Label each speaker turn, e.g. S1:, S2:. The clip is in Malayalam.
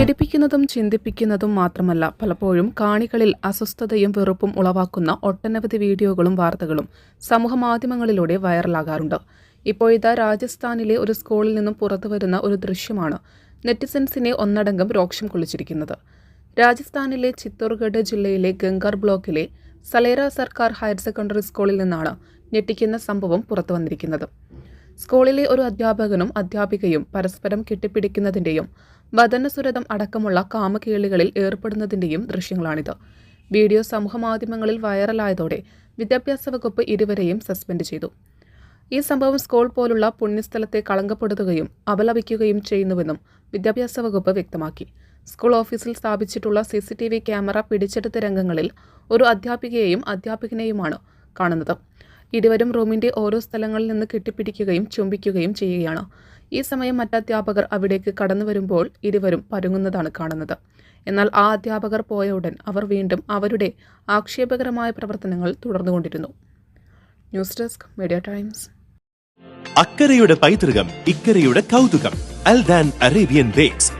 S1: ചിരിപ്പിക്കുന്നതും ചിന്തിപ്പിക്കുന്നതും മാത്രമല്ല പലപ്പോഴും കാണികളിൽ അസ്വസ്ഥതയും വെറുപ്പും ഉളവാക്കുന്ന ഒട്ടനവധി വീഡിയോകളും വാർത്തകളും സമൂഹമാധ്യമങ്ങളിലൂടെ വൈറലാകാറുണ്ട്. ഇപ്പോഴിതാ രാജസ്ഥാനിലെ ഒരു സ്കൂളിൽ നിന്നും പുറത്തുവരുന്ന ഒരു ദൃശ്യമാണ് നെറ്റിസൻസിനെ ഒന്നടങ്കം രോക്ഷം കൊള്ളിച്ചിരിക്കുന്നത്. രാജസ്ഥാനിലെ ചിത്തോർഗഡ് ജില്ലയിലെ ഗംഗാർ ബ്ലോക്കിലെ സലേറ സർക്കാർ ഹയർ സെക്കൻഡറി സ്കൂളിൽ നിന്നാണ് ഞെട്ടിക്കുന്ന സംഭവം പുറത്തുവന്നിരിക്കുന്നത് സ്കൂളിലെ ഒരു അധ്യാപകനും അധ്യാപികയും പരസ്പരം കെട്ടിപ്പിടിക്കുന്നതിന്റെയും വദനസുരതം അടക്കമുള്ള കാമകേളികളിൽ ഏർപ്പെടുന്നതിന്റെയും ദൃശ്യങ്ങളാണിത്. വീഡിയോ സമൂഹമാധ്യമങ്ങളിൽ വൈറലായതോടെ വിദ്യാഭ്യാസ വകുപ്പ് ഇരുവരെയും സസ്പെൻഡ് ചെയ്തു. ഈ സംഭവം സ്കൂൾ പോലുള്ള പുണ്യസ്ഥലത്തെ കളങ്കപ്പെടുത്തുകയും അപലപിക്കുകയും ചെയ്യുന്നുവെന്നും വിദ്യാഭ്യാസ വകുപ്പ് വ്യക്തമാക്കി. സ്കൂൾ ഓഫീസിൽ സ്ഥാപിച്ചിട്ടുള്ള C C T V camera പിടിച്ചെടുത്ത രംഗങ്ങളിൽ ഒരു അധ്യാപികയെയും അധ്യാപകനെയുമാണ് കാണുന്നത്. ഇരുവരും റൂമിന്റെ ഓരോ സ്ഥലങ്ങളിൽ നിന്ന് കെട്ടിപ്പിടിക്കുകയും ചുംബിക്കുകയും ചെയ്യുകയാണ്. ഈ സമയം മറ്റധ്യാപകർ അവിടേക്ക് കടന്നു വരുമ്പോൾ ഇരുവരും പരുങ്ങുന്നതാണ് കാണുന്നത്. എന്നാൽ ആ അധ്യാപകർ പോയ ഉടൻ അവർ വീണ്ടും അവരുടെ ആക്ഷേപകരമായ പ്രവർത്തനങ്ങൾ തുടർന്നുകൊണ്ടിരുന്നു. News desk media times.
S2: അക്കരയുടെ പൈതൃകം ഇക്കരയുടെ കൗതുകം. അൽ ദാൻ അറേബ്യൻ ബേക്സ്